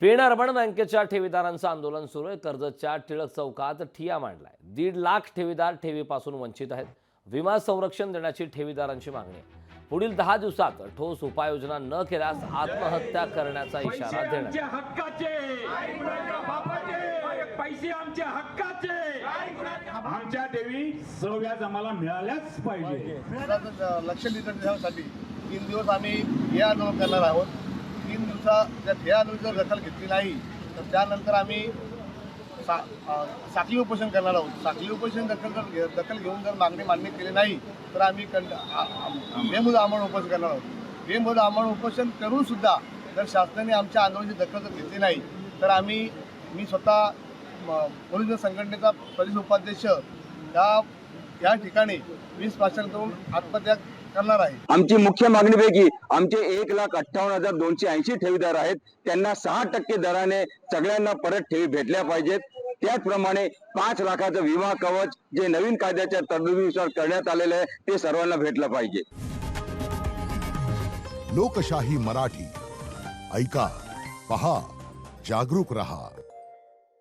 Pen urban बँकेच्या ठेवीदारांचं आंदोलन सुरू आहे. कर्जतच्या टिळक चौकात ठिया मांडलाय. दीड लाख ठेवीदार ठेवीपासून वंचित आहेत. विमा संरक्षण देण्याची ठेवीदारांची मागणी आहे. पुढील दहा दिवसात ठोस उपाययोजना न केल्यास आत्महत्या करण्याचा इशारा देण्यात आमच्या हक्काचे. पैसे आमच्या हक्काचे. आमच्या देवी सव्याज आम्हाला मिळाल्याच पाहिजे. लक्ष देण्यासाठी तीन दिवस आम्ही हे आंदोलन करणार आहोत. तीन दिवसा त्या आंदोलन जर दखल घेतली नाही तर त्यानंतर आम्ही सा साखली साखळी उपोषण करणार आहोत. साखली उपोषण दखल जर घे- दखल घेऊन जर मागणी मान्य केली नाही तर आम्ही कंड बेमुद आमरण उपोषण करणार आहोत. बेमुद आमरण उपोषण करूनसुद्धा जर शासनाने आमच्या आंदोलनाची दखल जर घेतली नाही तर आम्ही मी स्वतः म- पोलीस संघटनेचा प्रदेश उपाध्यक्ष या या ठिकाणी वीस करून आत्महत्या करणार आहे आमची मुख्य मागणीपैकी आमचे एक लाख अठ्ठावन्न हजार दोनशे ऐंशी ठेवीदार आहेत. त्यांना सहा टक्के दराने सगळ्यांना परत ठेवी भेटल्या पाहिजेत. त्याचप्रमाणे पाच लाखाचं विमा कवच जे नवीन कायद्याच्या तरतुदीनुसार करण्यात आलेलं आहे ते सर्वांना भेटलं पाहिजे. लोकशाही मराठी. ऐका पहा जागरूक रहा.